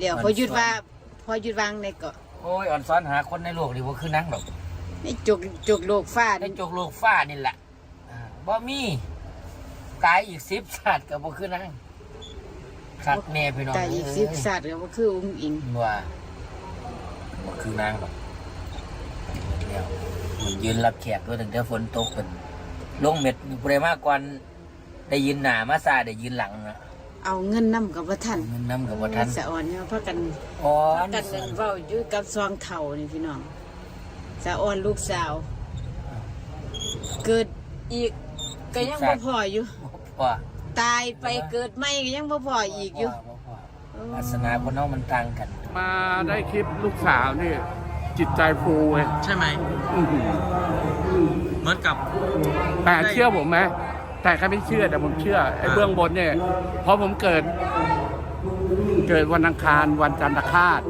เดี๋ยวพอหยุดว่าพอหยุดวางในเกาะโอ้ยอ่อนซ้อนหาคนในโลกนี่ว่าคือนังหรอกในจุกจุกโลกฟ้าในจกโลกฟ้านี่แหละอ่าบ่มีกายอีกสิบชาติก็บ่คือนังขัดแน่พี่น้องแต่อีกสิบสัตว์ก็บ่คืออุ้งอิงว่าบ่คือนางหรอกเดี๋ยวมันยืนรับแขกด้วยถึงแต่ฝนตกกันลงเม็ดมีประมากกว่าได้ยินหน้ามาซาได้ยินหลังนะ เอาเงินนํกับว่าท่านเงินน้ำกับว่าทันสะอ่อนเนี่ยพากันอ๋อพากันเว้าอยู่กับซองเฒ่านี่พี่น้องสะอ่อนลูกสาว เกิดอีกก็ยังบ่พออยู่ว่าตายไปเกิดใหม่ก็ยังบ่พออีกอยู่วาสนาคนน้องมันต่างกันมาได้คลิปลูกสาวนี่ จิตใจฟูเว้ยใช่ไหมอื้อหือเหมือนกับ แต่เชื่อผมไหม แต่ใครไม่เชื่อแต่ผมเชื่อไอ้เบื้องบนเนี่ยเพราะผมเกิด เกิดวันอังคารวันจันทร์คาต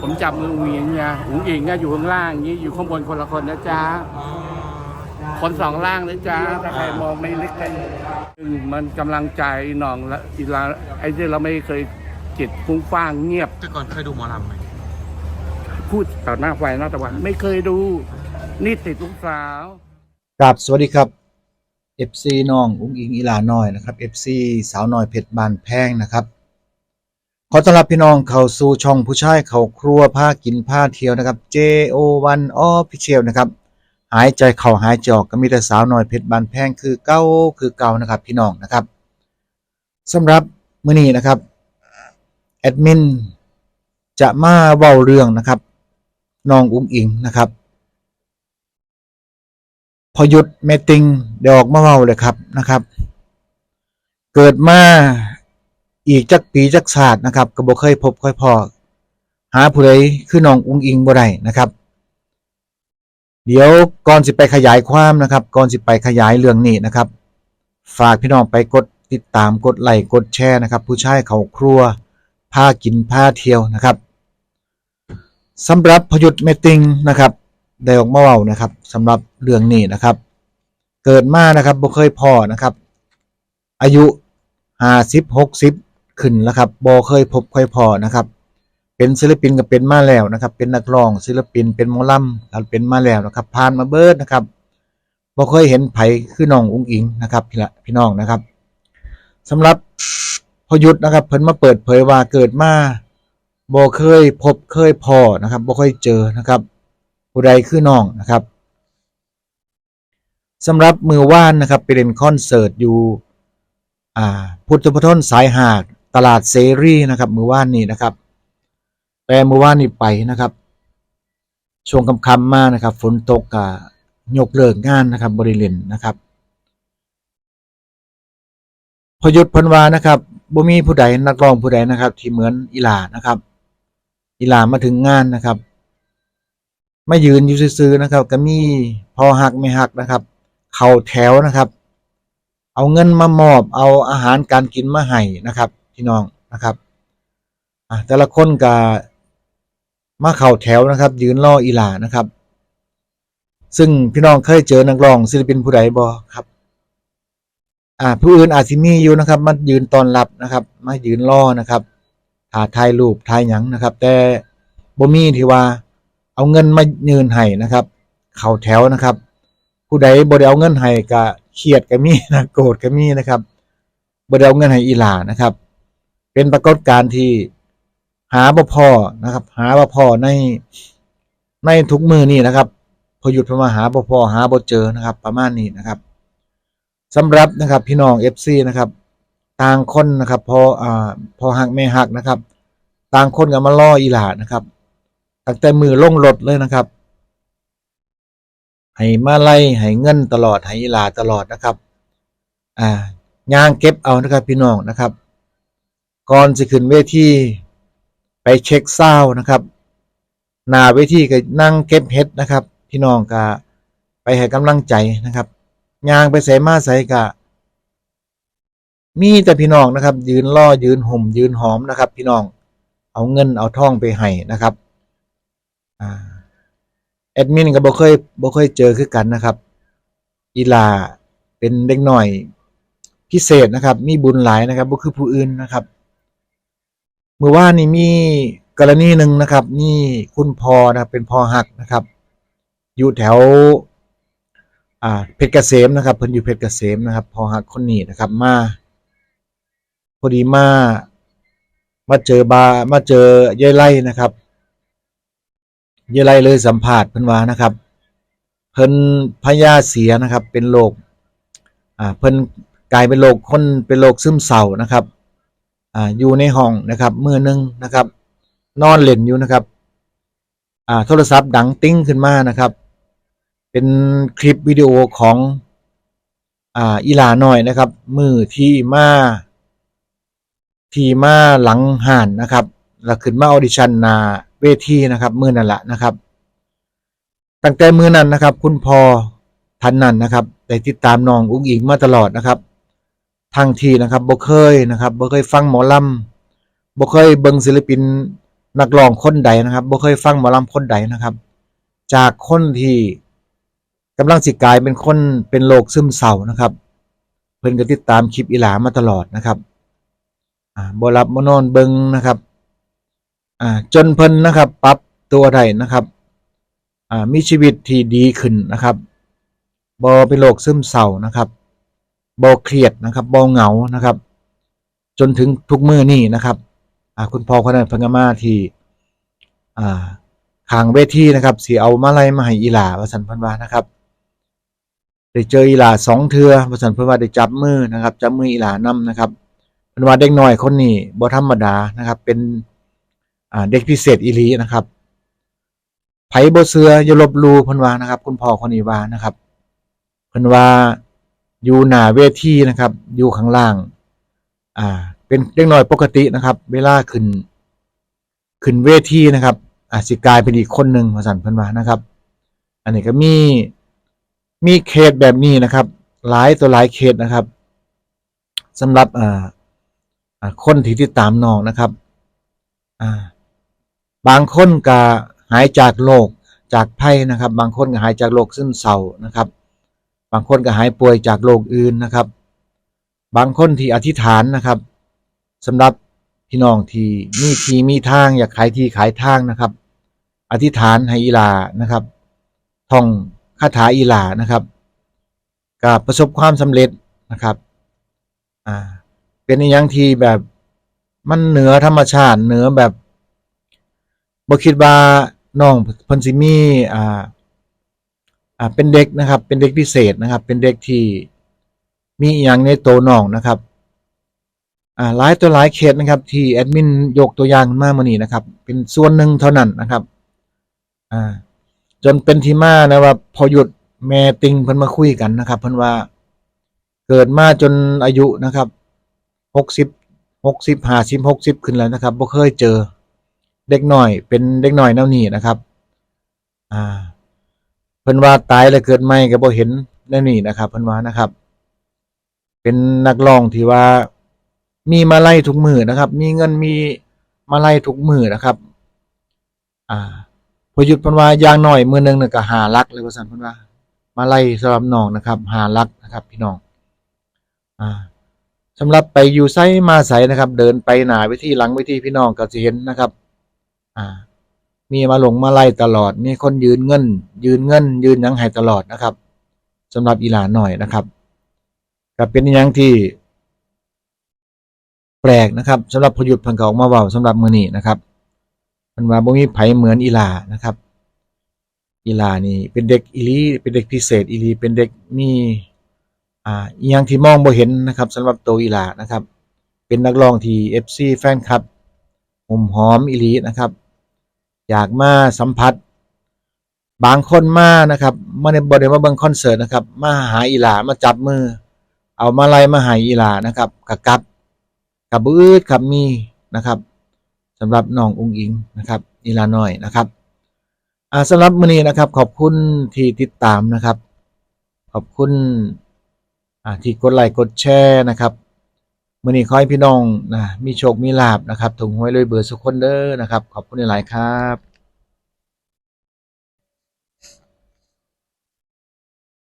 ผมจับมืออุ๋งอิงไงอุ๋งอิงเนี่ยอยู่ข้างล่างอย่างนี้อยู่ข้างบนคนละคนนะจ๊ะอ๋อคนสองล่างนะจ๊ะถ้าใครมองไม่ลึกไปมันกำลังใจหน่องละอีลาไอ้ที่เราไม่เคยจิตฟุ้งฟ้างเงียบ แต่ก่อนเคยดูหมอลำไหมพูดต่อหน้าไฟหน้าตะวัน ไม่เคยดู นี่ติดลูกสาว ครับสวัสดีครับ FC น้องอุ้งอิงอีลาน้อยนะครับ FC สาวน้อยเพชรบานแพงนะครับ ขอต้อนรับพี่น้องเข้าสู่ช่องผู้ชายเขาครัวผ้ากินผ้าเที่ยวนะครับ JO1 Official นะครับหายใจเข้าหายจออกก็มีแต่สาวน้อยเพชรบานแพงคือเก้าคือเก่านะครับพี่น้องนะครับสำหรับมื้อนี้นะครับแอดมินจะมาเว้าเรื่องนะครับน้องอุ้งอิงนะครับ พอหยุดเมติงเดี๋ยวออกมาเมาเลยครับนะครับ เกิดมาอีกจักปีจักศาสตร์นะครับก็บ่เคยพบค่อยพอหาผู้ใดคือน้องอุงอิงบ่ได้นะครับ เดี๋ยวก่อนสิไปขยายความนะครับ ก่อนสิไปขยายเรื่องนี้นะครับ ฝากพี่น้องไปกดติดตามกดไลค์กดแชร์นะครับ ผู้ชายเขาครัวพากินพาเที่ยวนะครับสำหรับพยุทธเมติงนะครับ ได้ออกมาเว้านะครับสำหรับเรื่องนี้นะครับ เกิดมานะครับบ่เคยพอนะครับ อายุห้าสิบหกสิบขึ้นแล้วครับบ่เคยพบเคยพอนะครับ เป็นศิลปินก็เป็นมาแล้วนะครับ เป็นนักร้องศิลปินเป็นมอลำก็เป็นมาแล้วนะครับผ่านมาเบิดนะครับบ่เคยเห็นไผคือน้องอุ้งอิงนะครับพี่น้องนะครับสำหรับพอยุทธนะครับ เพิ่นมาเปิดเผยว่าเกิดมาบ่เคยพบเคยพอนะครับบ่เคยเจอนะครับ ผู้ใดคือน้องนะครับสำหรับมือว่านนะครับไปเล่นคอนเสิร์ตอยู่พุทธพทนสายหาดตลาดเสรีนะครับ มือว่านนี้นะครับ แต่มือว่านนี้ไปนะครับ ช่วงค่ำๆมากนะครับ ฝนตกกะยกเลิกงานนะครับบริเลนนะครับพอหยุดพันวานะครับบ่มีผู้ใดนักร้องผู้ใดนะครับ ที่เหมือนอีหลานะครับอีหลามาถึงงานนะครับ ไม่ยืนอยู่ซื่อๆนะครับ ก็มีพอหักไม่หักนะครับ เข่าแถวนะครับ เอาเงินมามอบ เอาอาหารการกินมาให้นะครับ พี่น้องนะครับอะแต่ละคนก็มาเข่าแถวนะครับ ยืนรออีหลานะครับ ซึ่งพี่น้องเคยเจอนักร้องศิลปินผู้ใดบ่ครับอ่าผู้อื่นอาจสิมีอยู่นะครับ มายืนตอนรับนะครับ มายืนรอนะครับถ่าถ่ายรูปถ่ายหยังนะครับ แต่บ่มีที่ว่า เอาเงินมายืนให้นะครับ เข้าแถวนะครับ ผู้ใดบ่ได้เอาเงินให้ก็เครียดก็มีนะโกรธก็มีนะครับบ่ได้เอาเงินให้อีหลานะครับ เป็นปรากฏการณ์ที่หาบ่พอนะครับ หาบ่พอในในทุกมือนี่นะครับพอหยุดพอมาหาบ่พอหาบ่เจอนะครับ ประมาณนี้นะครับสำหรับนะครับพี่น้อง FC นะครับต่างคนนะครับพออ่าพอหักไม่หักนะครับ ต่างคนก็มาล่ออีหลานะครับ ตั้งแต่มือลงรถเลยนะครับ ให้มาไล่ให้เงินตลอด ให้ลาตลอดนะครับ อ่ายางเก็บเอานะครับพี่น้องนะครับ ก่อนจะขึ้นเวทีไปเช็คเศร้านะครับหน้าเวทีก็นั่งเก็บเฮ็ดนะครับ พี่น้องก็ไปให้กำลังใจนะครับยางไปใส่มาใส่กะมีแต่พี่น้องนะครับ ยืนล่อยืนห่มยืนหอมนะครับ พี่น้องเอาเงินเอาทองไปให้นะครับ อ่าแอดมินก็บ่เคยบ่เคยเจอคือกันนะครับอีลาเป็นเด็กหน่อยพิเศษนะครับ มีบุญหลายนะครับบ่คือผู้อื่นนะครับเมื่อว่านนี่มีกรณีหนึ่งนะครับ นี่คุณพอนะครับเป็นพ่อหักนะครับ อยู่แถวอ่าเพชรเกษมนะครับเพิ่นอยู่เพชรเกษมนะครับพ่อหักคนนี้นะครับมาพอดีมามาเจอบามาเจอยายไล่นะครับ ยายไลเลยสัมภาษณ์เพิ่นว่านะครับ เพิ่นพยาเสียนะครับ เป็นโรคอ่าเพิ่นกลายเป็นโรคคนเป็นโรคซึมเศร้านะครับอ่าอยู่ในห้องนะครับมือหนึงนะครับ นอนเล่นอยู่นะครับอ่าโทรศัพท์ดังติ้งขึ้นมานะครับ เป็นคลิปวิดีโอของอ่าอีหลาหน่อยนะครับ มือที่มาที่มาหลังห่านนะครับแล้วขึ้นมาออดิชั่นนา เวทีนะครับ มือนั่นแหละนะครับ ตั้งแต่มือนั้นนะครับ คุณพ่อท่านนั้นนะครับได้ติดตามน้องอุ้งอิงมาตลอดนะครับ ทางทีนะครับบ่เคยนะครับบ่เคยฟังหมอลำบ่เคยเบิ่งศิลปินนักร้องคนใดนะครับบ่เคยฟังหมอลำคนใดนะครับ จากคนที่กำลังสิกายเป็นคนเป็นโรคซึมเศร้านะครับ เพิ่นก็ติดตามคลิปอีหลามาตลอดนะครับอ่าบ่หลับบ่นอนเบิ่งนะครับ อ่าจนเพิ่นนะครับปรับตัวได้นะครับอ่ามีชีวิตที่ดีขึ้นนะครับบ่เป็นโรคซึมเศร้านะครับบ่เครียดนะครับบ่เหงานะครับ จนถึงทุกมื้อนี้นะครับอ่าคุณพ่อคนนั้นเพิ่นก็มาที่อ่าขางเวทีนะครับสิเอามาลัยมาให้อีหลาว่าซั่นพิ่นวานะครับได้เจออีหลาสองเทื่อว่าซั่นพิ่นว่าได้จับมือนะครับ จับมืออีหลานํนะครับพิ่นว่าเด็กน้อยคนนี้บ่ธรรมดานะครับ เป็น เด็กพิเศษอีลีนะครับไผบ่เชื่ออย่าลบลูพิ่นวานะครับ คุณพ่อคนนี้วานะครับพิ่นวาอยู่หน้าเวทีนะครับ อยู่ข้างล่าง อ่า เป็นเด็กน้อยปกตินะครับ เวลาขึ้น ขึ้นเวทีนะครับอาจสิกลายเป็นอีกคนหนึ่งว่าสั่นพิ่นวานะครับ อันนี้ก็มีมีเคสแบบนี้นะครับ หลายตัวหลายเคสนะครับสำหรับอ่าอ่าคนที่ติดตามน้องนะครับ อ่า บางคนก็หายจากโรคจากภัยนะครับ บางคนก็หายจากโรคซึมเศร้านะครับ บางคนก็หายป่วยจากโรคอื่นนะครับ บางคนที่อธิษฐานนะครับสำหรับพี่น้องที่มีทีมีทางอยากขายที่ขายทางนะครับ อธิษฐานให้อีลานะครับท่องคาถาอีลานะครับก็ประสบความสำเร็จนะครับอ่าเป็นอย่างที่แบบมันเหนือธรรมชาติเหนือแบบ บ่คิดว่าน้องเพิ่นสิมีอ่าอ่าเป็นเด็กนะครับ เป็นเด็กพิเศษนะครับ เป็นเด็กที่มีอย่างในโตน้องนะครับอ่าหลายตัวหลายเคสนะครับ ที่แอดมินยกตัวอย่างมาเมื่อนี้นะครับ เป็นส่วนหนึ่งเท่านั้นนะครับอ่าจนเป็นที่มานะว่าพอหยุดแม่ติงเพิ่นมาคุยกันนะครับ เพิ่นว่าเกิดมาจนอายุนะครับหกสิบหกสิบห้าสิบหกสิบขึ้นแล้วนะครับบ่เคยเจอ เด็กหน่อย เป็นเด็กหน่อยแนวนี้นะครับ อ่า เพิ่นว่าตายแล้วเกิดใหม่ก็บ่เห็นแนวนี้นะครับ เพิ่นว่านะครับ เป็นนักร้องที่ว่า มีมาไล่ทุกมือนะครับ มีเงินมีมาไล่ทุกมือนะครับ อ่าพอหยุดเพิ่นว่าอย่างหน้อยมือหนึงน่ะก็หาลักเลยว่าซั่นเพิ่นว่า มาไล่สำหรับน้องนะครับ หาลักนะครับ พี่น้อง อ่าสำหรับไปอยู่ไสมาไสนะครับ เดินไปหนาเวทีหลังเวทีพี่น้องก็สิเห็นนะครับ อ่า มีมาหลงมาไล่ตลอด มีคนยืนเงิน ยืนเงิน ยืนยังให้ตลอดนะครับสำหรับอีหลานหน่อยนะครับก็เป็นอหยังที่ แปลกนะครับสำหรับพยุทธ์พันเก่าออกมาเว้าสำหรับมือนี้นะครับมันว่าบ่มีไผเหมือนอีหลานะครับ อีหลานี่เป็นเด็กอีลีเป็นเด็กพิเศษอีลีเป็นเด็กมีอ่าอีหยังที่มองบ่เห็นนะครับสำหรับตัวอีหลานะครับ เป็นนักร้องที่ FC แฟนคลับหอมหอมอีลีนะครับ อยากมาสัมผัส บางคนมานะครับมาในบริเวณมาเบิ่งคอนเสิร์ตนะครับ มาหาอีหลามาจับมือ เอามาไล่มาหาอีหลานะครับกับกับกับบืดครับมีนะครับสำหรับน้องอุ้งอิงนะครับอีลาน้อยนะครับสำหรับมื้อนี้นะครับ ขอบคุณที่ติดตามนะครับ ขอบคุณที่กดไลค์กดแชร์นะครับ มื่อนี้ขอให้พี่น้องนะมีโชคมีลาบนะครับถุงหวยรวยเบอร์สุขคนเด้อนะครับ ขอบคุณหลายครับ